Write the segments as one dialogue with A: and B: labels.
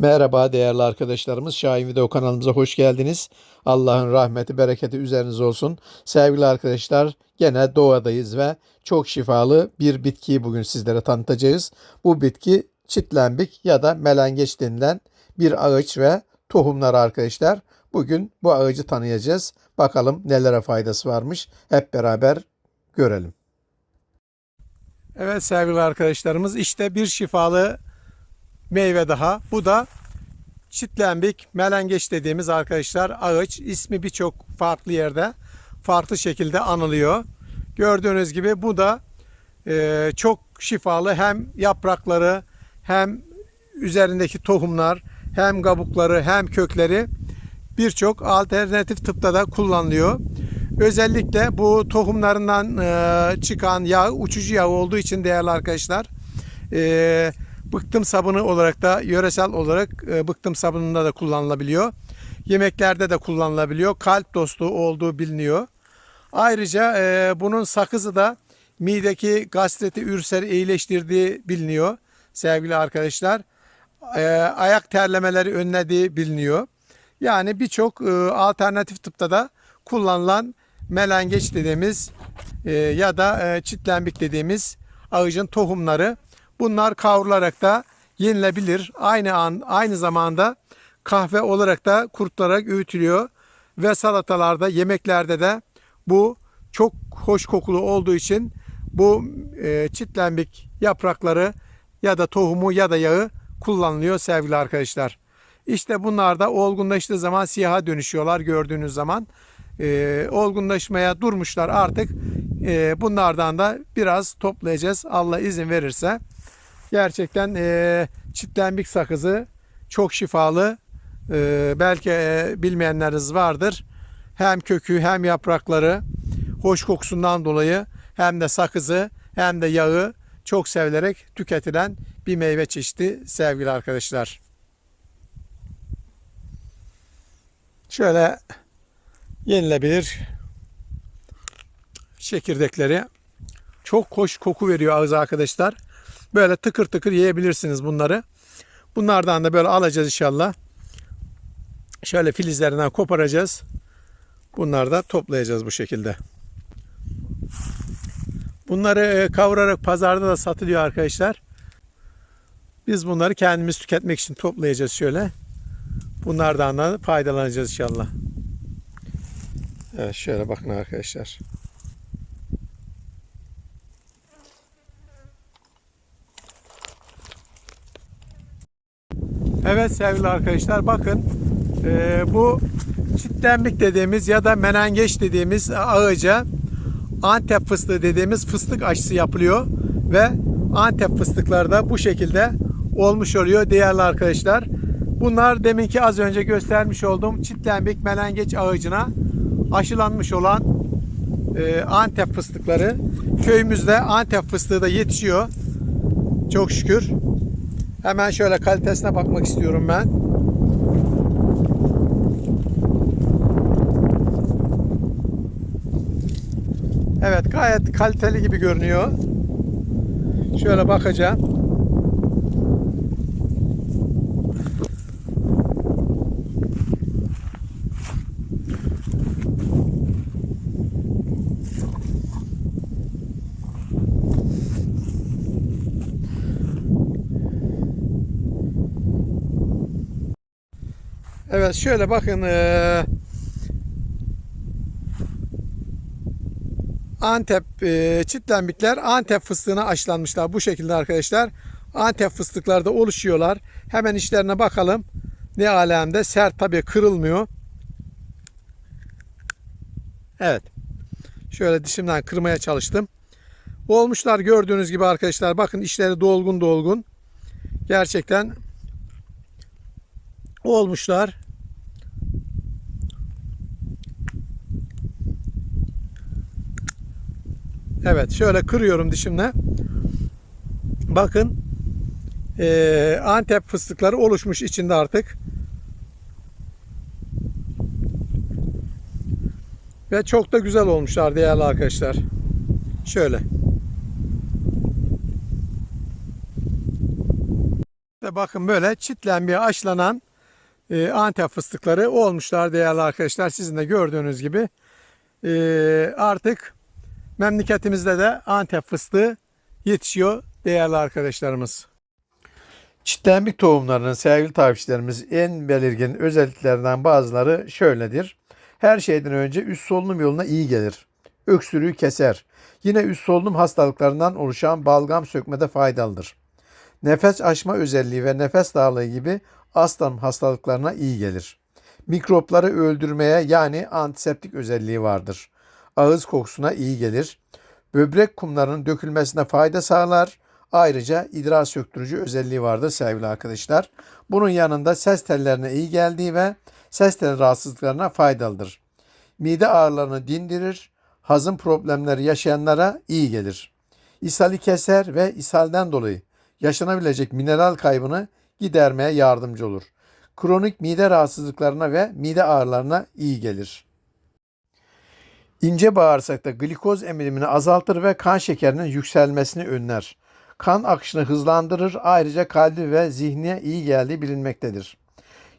A: Merhaba değerli arkadaşlarımız. Şahin Video kanalımıza hoş geldiniz. Allah'ın rahmeti, bereketi üzerinize olsun. Sevgili arkadaşlar, gene doğadayız ve çok şifalı bir bitkiyi bugün sizlere tanıtacağız. Bu bitki çitlembik ya da melengeç denilen bir ağaç ve tohumlar arkadaşlar. Bugün bu ağacı tanıyacağız. Bakalım nelere faydası varmış. Hep beraber görelim. Evet sevgili arkadaşlarımız işte bir şifalı meyve daha. Bu da çitlembik melengeç dediğimiz arkadaşlar ağaç. İsmi birçok farklı yerde farklı şekilde anılıyor. Gördüğünüz gibi bu da e, çok şifalı hem yaprakları hem üzerindeki tohumlar hem kabukları hem kökleri birçok alternatif tıpta da kullanılıyor. Özellikle bu tohumlarından e, çıkan yağ uçucu yağ olduğu için değerli arkadaşlar e, bıktım sabunu olarak da yöresel olarak e, bıktım sabununda da kullanılabiliyor. Yemeklerde de kullanılabiliyor. Kalp dostu olduğu biliniyor. Ayrıca e, bunun sakızı da mideki gastreti ülseri iyileştirdiği biliniyor sevgili arkadaşlar. E, ayak terlemeleri önlediği biliniyor. Yani birçok e, alternatif tıpta da kullanılan melengeç dediğimiz e, ya da e, çitlenbik dediğimiz ağacın tohumları bunlar kavrularak da yenilebilir. Aynı an aynı zamanda kahve olarak da kurutularak öğütülüyor ve salatalarda, yemeklerde de bu çok hoş kokulu olduğu için bu e, çitlenbik yaprakları ya da tohumu ya da yağı kullanılıyor sevgili arkadaşlar. İşte bunlar da olgunlaştığı zaman siyaha dönüşüyorlar gördüğünüz zaman. E, olgunlaşmaya durmuşlar artık. E, bunlardan da biraz toplayacağız Allah izin verirse. Gerçekten e, çitlenbik sakızı çok şifalı. E, belki e, bilmeyenleriniz vardır. Hem kökü hem yaprakları hoş kokusundan dolayı hem de sakızı hem de yağı çok sevilerek tüketilen bir meyve çeşidi sevgili arkadaşlar. Şöyle yenilebilir çekirdekleri çok hoş koku veriyor ağız arkadaşlar. Böyle tıkır tıkır yiyebilirsiniz bunları. Bunlardan da böyle alacağız inşallah. Şöyle filizlerinden koparacağız. Bunları da toplayacağız bu şekilde. Bunları e, kavurarak pazarda da satılıyor arkadaşlar. Biz bunları kendimiz tüketmek için toplayacağız şöyle. Bunlardan da faydalanacağız inşallah. Evet şöyle bakın arkadaşlar. Evet sevgili arkadaşlar bakın e, bu çitlenbik dediğimiz ya da menengeç dediğimiz ağaca Antep fıstığı dediğimiz fıstık aşısı yapılıyor ve Antep fıstıkları da bu şekilde olmuş oluyor değerli arkadaşlar. Bunlar deminki az önce göstermiş olduğum çitlenbik menengeç ağacına aşılanmış olan e, Antep fıstıkları. Köyümüzde Antep fıstığı da yetişiyor. Çok şükür. Hemen şöyle kalitesine bakmak istiyorum ben. Evet gayet kaliteli gibi görünüyor. Şöyle bakacağım. Evet şöyle bakın eee, Antep eee, çitlenbikler Antep fıstığına aşılanmışlar bu şekilde arkadaşlar. Antep fıstıklarda oluşuyorlar. Hemen işlerine bakalım. Ne alemde sert tabii kırılmıyor. Evet. Şöyle dişimden kırmaya çalıştım. Olmuşlar gördüğünüz gibi arkadaşlar. Bakın işleri dolgun dolgun. Gerçekten olmuşlar. Evet şöyle kırıyorum dişimle. Bakın eee, Antep fıstıkları oluşmuş içinde artık. Ve çok da güzel olmuşlar değerli arkadaşlar. Şöyle. İşte bakın böyle çitlenmeye aşlanan e, Antep fıstıkları olmuşlar değerli arkadaşlar. Sizin de gördüğünüz gibi e, artık memleketimizde de Antep fıstığı yetişiyor değerli arkadaşlarımız. Çitlenbik tohumlarının sevgili takipçilerimiz en belirgin özelliklerinden bazıları şöyledir. Her şeyden önce üst solunum yoluna iyi gelir. Öksürüğü keser. Yine üst solunum hastalıklarından oluşan balgam sökmede faydalıdır. Nefes açma özelliği ve nefes darlığı gibi astım hastalıklarına iyi gelir. Mikropları öldürmeye yani antiseptik özelliği vardır. Ağız kokusuna iyi gelir. Böbrek kumlarının dökülmesine fayda sağlar. Ayrıca idrar söktürücü özelliği vardır sevgili arkadaşlar. Bunun yanında ses tellerine iyi geldiği ve ses tel rahatsızlıklarına faydalıdır. Mide ağrılarını dindirir. Hazım problemleri yaşayanlara iyi gelir. İshali keser ve ishalden dolayı yaşanabilecek mineral kaybını gidermeye yardımcı olur. Kronik mide rahatsızlıklarına ve mide ağrılarına iyi gelir. İnce bağırsakta glikoz emilimini azaltır ve kan şekerinin yükselmesini önler. Kan akışını hızlandırır, ayrıca kalbi ve zihne iyi geldiği bilinmektedir.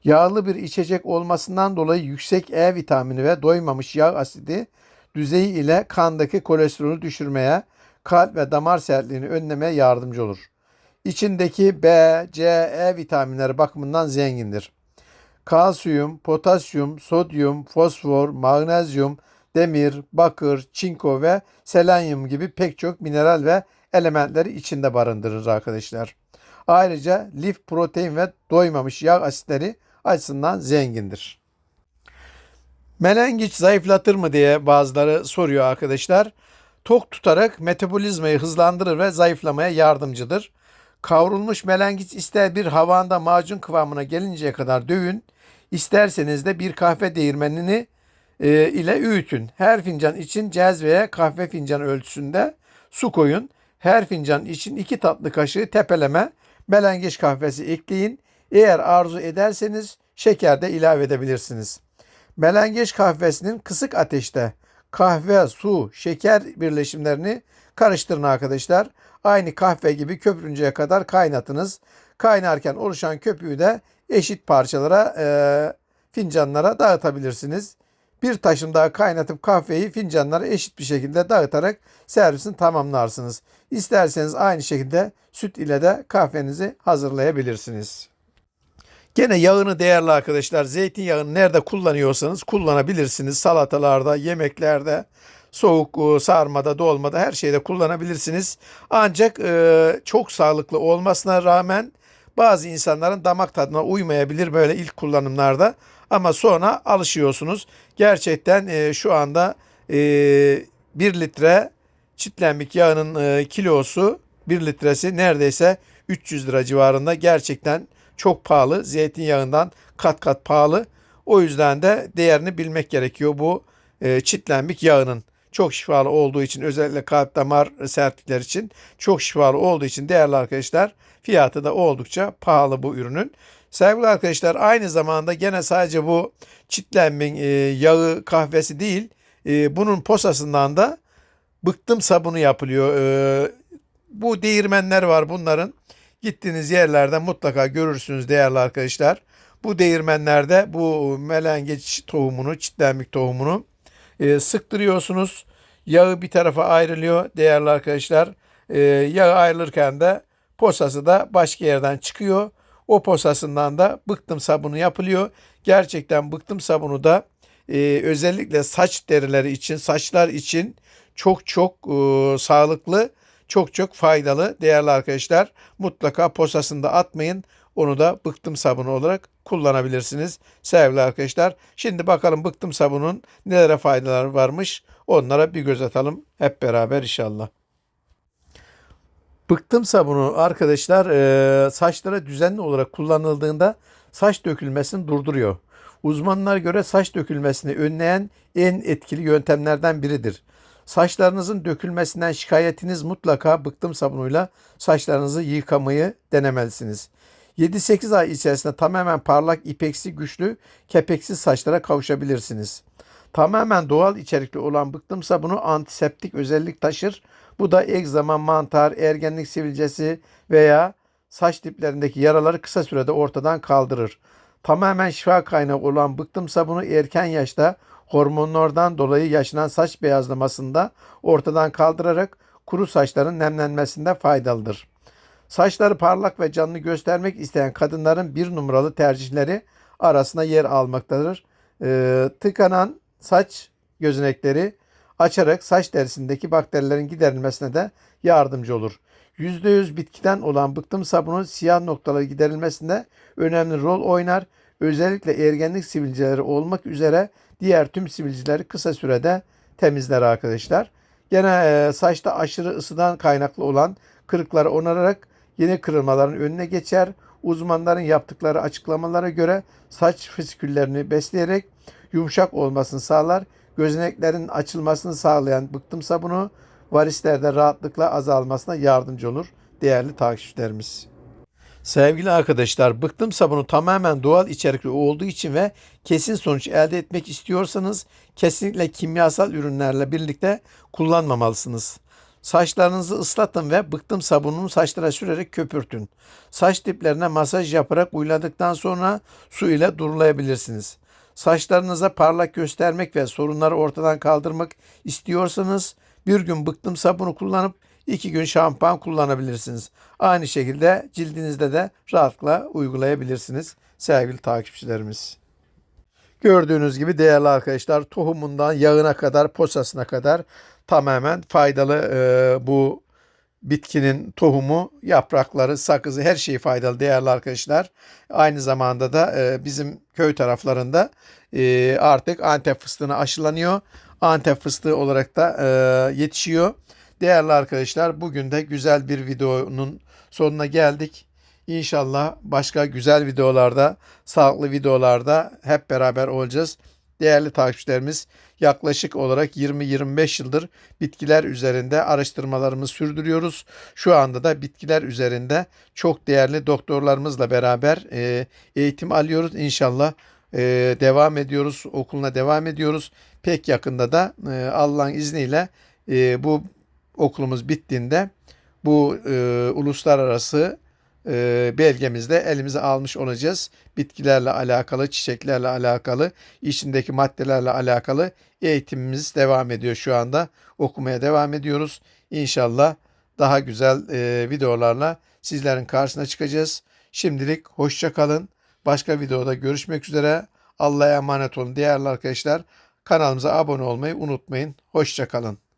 A: Yağlı bir içecek olmasından dolayı yüksek E vitamini ve doymamış yağ asidi düzeyi ile kandaki kolesterolü düşürmeye, kalp ve damar sertliğini önlemeye yardımcı olur. İçindeki B, C, E vitaminleri bakımından zengindir. Kalsiyum, potasyum, sodyum, fosfor, magnezyum, demir, bakır, çinko ve selenyum gibi pek çok mineral ve elementleri içinde barındırır arkadaşlar. Ayrıca lif, protein ve doymamış yağ asitleri açısından zengindir. Melengiç zayıflatır mı diye bazıları soruyor arkadaşlar. Tok tutarak metabolizmayı hızlandırır ve zayıflamaya yardımcıdır. Kavrulmuş melengiç ister bir havanda macun kıvamına gelinceye kadar dövün, isterseniz de bir kahve değirmenini e, ile öğütün. Her fincan için cezveye kahve fincan ölçüsünde su koyun. Her fincan için iki tatlı kaşığı tepeleme melengiç kahvesi ekleyin. Eğer arzu ederseniz şeker de ilave edebilirsiniz. Melengeç kahvesinin kısık ateşte kahve, su, şeker birleşimlerini karıştırın arkadaşlar. Aynı kahve gibi köpürünceye kadar kaynatınız. Kaynarken oluşan köpüğü de eşit parçalara, e, fincanlara dağıtabilirsiniz. Bir taşım daha kaynatıp kahveyi fincanlara eşit bir şekilde dağıtarak servisini tamamlarsınız. İsterseniz aynı şekilde süt ile de kahvenizi hazırlayabilirsiniz. Gene yağını değerli arkadaşlar zeytinyağını nerede kullanıyorsanız kullanabilirsiniz. Salatalarda, yemeklerde, soğuk e, sarmada, dolmada her şeyde kullanabilirsiniz. Ancak e, çok sağlıklı olmasına rağmen bazı insanların damak tadına uymayabilir böyle ilk kullanımlarda. Ama sonra alışıyorsunuz. Gerçekten e, şu anda e, 1 litre çitlenmik yağının kilosu 1 litresi neredeyse 300 lira civarında. Gerçekten çok pahalı. Zeytinyağından kat kat pahalı. O yüzden de değerini bilmek gerekiyor bu çitlenmik yağının. Çok şifalı olduğu için özellikle kalp damar sertlikler için çok şifalı olduğu için değerli arkadaşlar fiyatı da oldukça pahalı bu ürünün. Sevgili arkadaşlar aynı zamanda gene sadece bu çitlenmin e, yağı kahvesi değil e, bunun posasından da bıktım sabunu yapılıyor. E, bu değirmenler var bunların. Gittiğiniz yerlerde mutlaka görürsünüz değerli arkadaşlar. Bu değirmenlerde bu melengeç tohumunu, çitlenmik tohumunu e, sıktırıyorsunuz. Yağı bir tarafa ayrılıyor değerli arkadaşlar. E, yağı ayrılırken de posası da başka yerden çıkıyor. O posasından da bıktım sabunu yapılıyor. Gerçekten bıktım sabunu da e, özellikle saç derileri için, saçlar için çok çok e, sağlıklı, çok çok faydalı değerli arkadaşlar. Mutlaka posasında atmayın. Onu da bıktım sabunu olarak kullanabilirsiniz sevgili arkadaşlar. Şimdi bakalım bıktım sabunun nelere faydaları varmış. Onlara bir göz atalım hep beraber inşallah. Bıktım sabunu arkadaşlar e, saçlara düzenli olarak kullanıldığında saç dökülmesini durduruyor. Uzmanlar göre saç dökülmesini önleyen en etkili yöntemlerden biridir. Saçlarınızın dökülmesinden şikayetiniz mutlaka bıktım sabunuyla saçlarınızı yıkamayı denemelisiniz. 7-8 ay içerisinde tamamen parlak, ipeksi, güçlü, kepeksiz saçlara kavuşabilirsiniz. Tamamen doğal içerikli olan bıktım sabunu antiseptik özellik taşır. Bu da egzama, mantar, ergenlik sivilcesi veya
B: saç diplerindeki yaraları kısa sürede ortadan kaldırır. Tamamen şifa kaynağı olan bıktım sabunu erken yaşta hormonlardan dolayı yaşanan saç beyazlamasında ortadan kaldırarak kuru saçların nemlenmesinde faydalıdır. Saçları parlak ve canlı göstermek isteyen kadınların bir numaralı tercihleri arasında yer almaktadır. Ee, tıkanan saç gözenekleri açarak saç derisindeki bakterilerin giderilmesine de yardımcı olur. %100 bitkiden olan bıktım sabunu siyah noktaları giderilmesinde önemli rol oynar. Özellikle ergenlik sivilceleri olmak üzere diğer tüm sivilceleri kısa sürede temizler arkadaşlar. Gene e, saçta aşırı ısıdan kaynaklı olan kırıkları onararak yeni kırılmaların önüne geçer. Uzmanların yaptıkları açıklamalara göre saç fisküllerini besleyerek yumuşak olmasını sağlar. Gözeneklerin açılmasını sağlayan bıktım sabunu varislerde rahatlıkla azalmasına yardımcı olur değerli takipçilerimiz. Sevgili arkadaşlar, bıktım sabunu tamamen doğal içerikli olduğu için ve kesin sonuç elde etmek istiyorsanız kesinlikle kimyasal ürünlerle birlikte kullanmamalısınız. Saçlarınızı ıslatın ve bıktım sabununu saçlara sürerek köpürtün. Saç diplerine masaj yaparak uyuladıktan sonra su ile durulayabilirsiniz. Saçlarınıza parlak göstermek ve sorunları ortadan kaldırmak istiyorsanız bir gün bıktım sabunu kullanıp iki gün şampuan kullanabilirsiniz. Aynı şekilde cildinizde de rahatlıkla uygulayabilirsiniz sevgili takipçilerimiz. Gördüğünüz gibi değerli arkadaşlar tohumundan yağına kadar posasına kadar tamamen faydalı e, bu bitkinin tohumu, yaprakları, sakızı her şeyi faydalı değerli arkadaşlar. Aynı zamanda da e, bizim köy taraflarında e, artık Antep fıstığına aşılanıyor. Antep fıstığı olarak da e, yetişiyor. Değerli arkadaşlar bugün de güzel bir videonun sonuna geldik. İnşallah başka güzel videolarda, sağlıklı videolarda hep beraber olacağız. Değerli takipçilerimiz yaklaşık olarak 20-25 yıldır bitkiler üzerinde araştırmalarımızı sürdürüyoruz. Şu anda da bitkiler üzerinde çok değerli doktorlarımızla beraber e, eğitim alıyoruz. İnşallah e, devam ediyoruz, okuluna devam ediyoruz. Pek yakında da e, Allah'ın izniyle bu okulumuz bittiğinde bu uluslararası belgemizde elimize almış olacağız. Bitkilerle alakalı, çiçeklerle alakalı, içindeki maddelerle alakalı eğitimimiz devam ediyor şu anda. Okumaya devam ediyoruz. İnşallah daha güzel e, videolarla sizlerin karşısına çıkacağız. Şimdilik hoşça kalın. Başka videoda görüşmek üzere. Allah'a emanet olun değerli arkadaşlar. Kanalımıza abone olmayı unutmayın. Hoşça kalın.